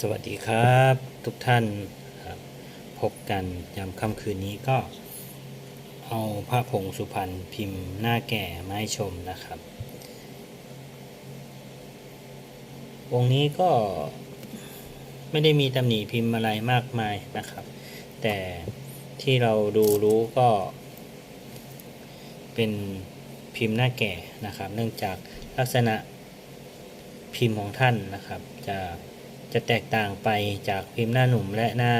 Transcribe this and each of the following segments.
สวัสดีครับทุกท่านครับพบกันยามค่ำคืนนี้ก็ เอาพระผงสุพรรณพิมพ์หน้าแก่มาให้ชมนะครับ องค์นี้ก็ไม่ได้มีตำหนิพิมพ์อะไรมากมายนะครับ แต่ที่เราดูรู้ก็ เป็นพิมพ์หน้าแก่นะครับ เนื่องจากลักษณะพิมพ์ของท่านนะครับจะ จะแตกต่างไปจากพิมพ์หน้าหนุ่มและหน้า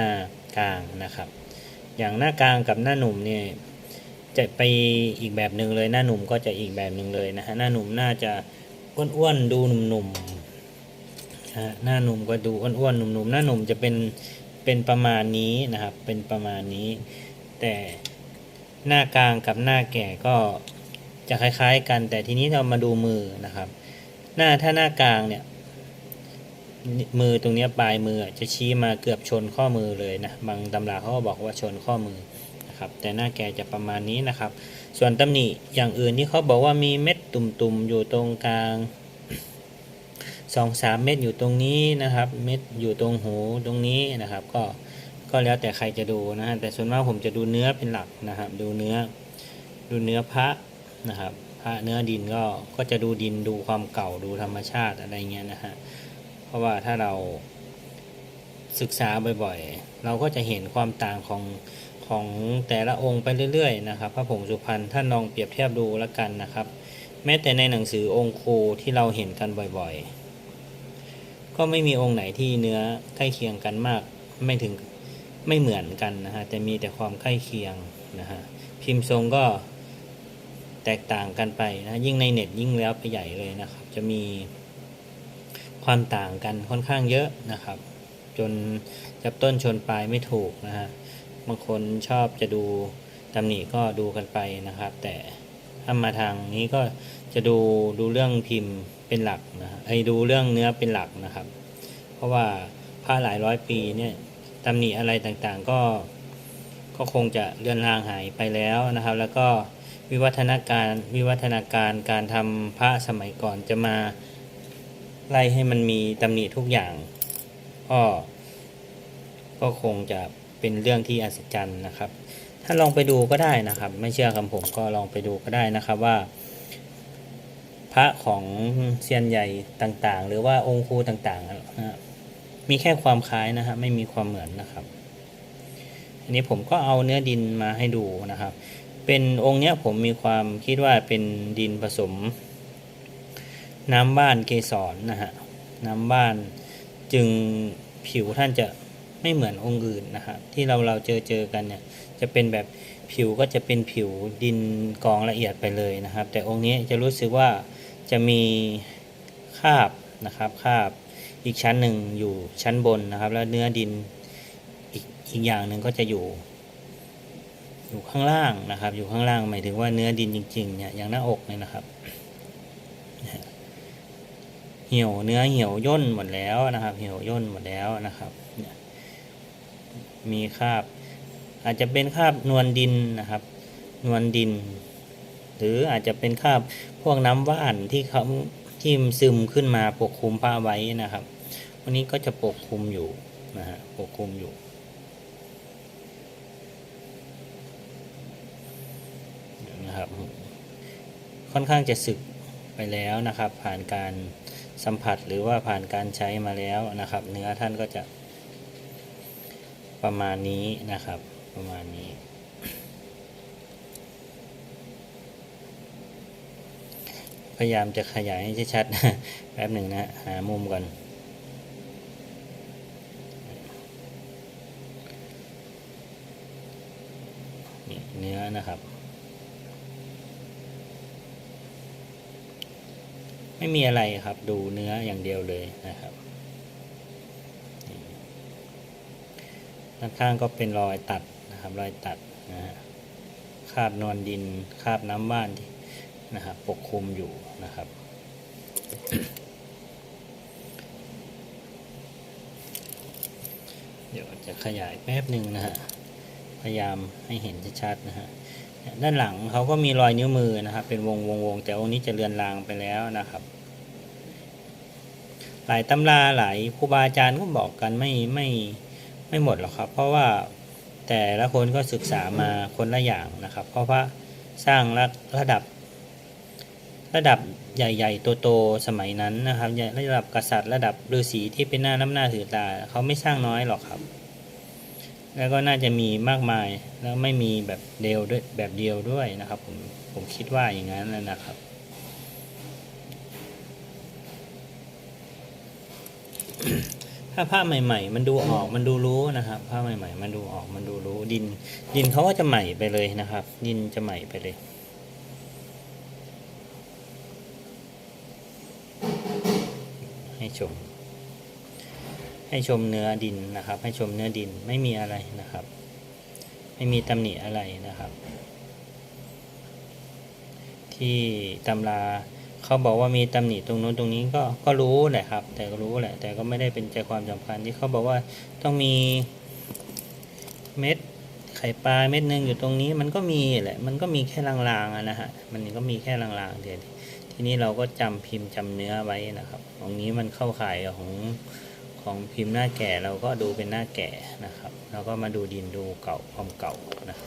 กลางนะครับ อย่างหน้ากลางกับหน้าหนุ่มเนี่ยจะไปอีกแบบหนึ่งเลยหน้าหนุ่มก็จะอีกแบบหนึ่งเลยนะฮะหน้าหนุ่มน่าจะอ้วนๆดูหนุ่มๆนะฮะหน้าหนุ่มก็ดูอ้วนๆหนุ่มๆหน้าหนุ่มจะเป็นเป็นประมาณนี้นะครับเป็นประมาณนี้ แต่หน้ากลางกับหน้าแก่ก็จะคล้ายๆกัน แต่ทีนี้เรามาดูมือนะครับ หน้าถ้าหน้ากลางเนี่ย มือตรงนี้ปลายมือจะชี้มาเกือบชนข้อมือเลยนะบางตำราเขาก็บอกว่าชนข้อมือนะครับแต่หน้าแกจะประมาณนี้นะครับ ส่วนตำหนิอย่างอื่นที่เขาบอกว่ามีเม็ดตุ่มๆอยู่ตรงกลางสองสามเม็ดอยู่ตรงนี้นะครับ เม็ดอยู่ตรงหูตรงนี้นะครับ ก็ก็แล้วแต่ใครจะดูนะฮะแต่ส่วนมากผมจะดูเนื้อเป็นหลักนะครับ ดูเนื้อดูเนื้อพระนะครับ พระเนื้อดินก็ก็จะดูดินดูความเก่าดูธรรมชาติอะไรเงี้ยนะฮะ เพราะว่าถ้าเราศึกษาบ่อยๆ เราก็จะเห็นความต่างของของแต่ละองค์ไปเรื่อยๆนะครับ พระผงสุพรรณท่านลองเปรียบเทียบดูแล้วกันนะครับ แม้แต่ในหนังสือองค์ครูที่เราเห็นกันบ่อยๆ ก็ไม่มีองค์ไหนที่เนื้อใกล้เคียงกันมาก ไม่ถึงไม่เหมือนกันนะฮะแต่มีแต่ความใกล้เคียงนะฮะพิมพ์ทรงก็แตกต่างกันไปนะยิ่งในเน็ตยิ่งแล้วไปใหญ่เลยนะครับ จะมี ความต่างกันค่อนข้างเยอะนะครับ จนจับต้นชนปลายไม่ถูกนะฮะบางคนชอบจะดูตำหนิก็ดูกันไปนะครับ แต่ถ้ามาทางนี้ก็จะดูดูเรื่องพิมพ์เป็นหลักนะฮะไอ้ดูเรื่องเนื้อเป็นหลักนะครับ เพราะว่าผ้าหลายร้อยปีเนี่ยตำหนิอะไรต่างๆก็ก็คงจะเลือนลางหายไปแล้วนะครับ แล้วก็วิวัฒนาการวิวัฒนาการการทำพระสมัยก่อนจะมา ไล่ให้มันมีตำหนิทุกอย่างก็ก็คงจะเป็นเรื่องที่อัศจรรย์นะครับ ถ้าลองไปดูก็ได้นะครับ ไม่เชื่อคำผมก็ลองไปดูก็ได้นะครับว่า พระของเซียนใหญ่ต่างๆ หรือว่าองค์ครูต่างๆนะมีแค่ความคล้ายนะฮะไม่มีความเหมือนนะครับอันนี้ผมก็เอาเนื้อดินมาให้ดูนะครับ เป็นองค์เนี้ยผมมีความคิดว่าเป็นดินผสม น้ำบ้านเกสรนะฮะน้ำบ้านจึงผิวท่านจะไม่เหมือนองค์อื่นนะฮะที่เราเราเจอเจอกันเนี่ยจะเป็นแบบผิวก็จะเป็นผิวดินกองละเอียดไปเลยนะครับ แต่องค์นี้จะรู้สึกว่าจะมีคาบนะครับคาบอีกชั้นหนึ่งอยู่ชั้นบนนะครับ แล้วเนื้อดินอีกอีกอย่างหนึ่งก็จะอยู่อยู่ข้างล่างนะครับ อยู่ข้างล่างหมายถึงว่าเนื้อดินจริงๆเนี่ยอย่างหน้าอกเนี่ยนะครับ หี่ยวเนื้อเหี่ยวย่นหมดแล้วนะครับ เหี่ยวย่นหมดแล้วนะครับ มีคราบ อาจจะเป็นคราบนวลดินนะครับ นวลดิน หรืออาจจะเป็นคราบพวกน้ำว่านที่เขาที่ซึมขึ้นมาปกคลุมผ้าไว้นะครับวันนี้ก็จะปกคลุมอยู่นะฮะปกคลุมอยู่นะครับค่อนข้างจะสึกไปแล้วนะครับ ผ่านการ สัมผัสหรือว่าผ่านการใช้มาแล้วนะครับ เนื้อท่านก็จะประมาณนี้นะครับ ประมาณนี้ พยายามจะขยายให้ชัดๆแป๊บหนึ่งนะ หามุมก่อนเนื้อนะครับ ไม่มีอะไรครับดูเนื้ออย่างเดียวเลยนะครับด้านข้างก็เป็นรอยตัดนะครับรอยตัดนะคราบนวลดินคราบน้ำบ้านที่นะครับปกคลุมอยู่นะครับ เดี๋ยวจะขยายแป๊บหนึ่งนะฮะพยายามให้เห็นชัดๆนะฮะ ด้านหลังเขาก็มีรอยนิ้วมือนะครับ เป็นวงวงวงแต่องค์นี้จะเลือนลางไปแล้วนะครับ หลายตำราหลายครูบาอาจารย์ก็บอกกันไม่ไม่ไม่หมดหรอกครับ เพราะว่าแต่ละคนก็ศึกษามาคนละอย่างนะครับ เพราะว่าสร้างระระดับ ระดับใหญ่ๆโตๆสมัยนั้นนะครับระดับกษัตริย์ระดับฤาษีที่เป็นหน้าน้ำหน้าถือตาเขาไม่สร้างน้อยหรอกครับ แล้วก็น่าจะมีมากมายแล้วไม่มีแบบเดียวด้วยแบบเดียวด้วยนะครับผมผมคิดว่าอย่างนั้นนะครับถ้าผ้าใหม่ ๆ มันดูออกมันดูรู้นะครับผ้าใหม่ ๆ มันดูออกมันดูรู้ดิน ดินเขาก็จะใหม่ไปเลยนะครับ ดินจะใหม่ไปเลยให้ชม ให้ชมเนื้อดินนะครับ ให้ชมเนื้อดินไม่มีอะไรนะครับ ไม่มีตำหนิอะไรนะครับ ที่ตำราเขาบอกว่ามีตำหนิตรงนู้นตรงนี้ก็ก็รู้แหละครับ แต่ก็รู้แหละ แต่ก็ไม่ได้เป็นใจความสำคัญที่เขาบอกว่าต้องมีเม็ดไข่ปลาเม็ดหนึ่งอยู่ตรงนี้มันก็มีแหละ มันก็มีแค่ลางๆนะฮะ มันก็มีแค่ลางๆเดียวทีนี้เราก็จำพิมพ์จำเนื้อไว้นะครับ ตรงนี้มันเข้าข่ายของ ของพิมพ์หน้าแก่เราก็ดูเป็นหน้าแก่นะครับเราก็มาดูดินดูเก่าความเก่านะ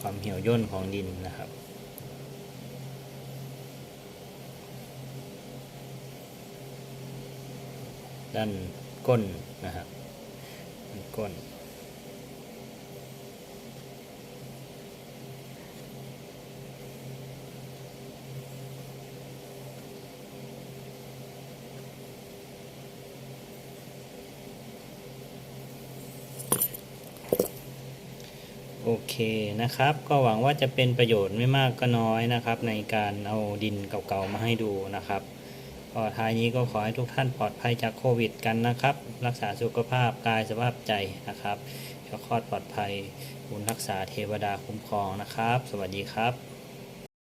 ความเหี่ยวย่นของดินนะครับด้านก้นนะครับด้นก้น โอเคนะครับ ก็หวังว่าจะเป็นประโยชน์ไม่มากก็น้อยนะครับ ในการเอาดินเก่าๆมาให้ดูนะครับก็ท้ายนี้ก็ขอให้ทุกท่านปลอดภัยจากโควิดกันนะครับ รักษาสุขภาพกายสภาพใจนะครับขอคลอดปลอดภัยบุญรักษาเทวดาคุ้มครองนะครับ สวัสดีครับ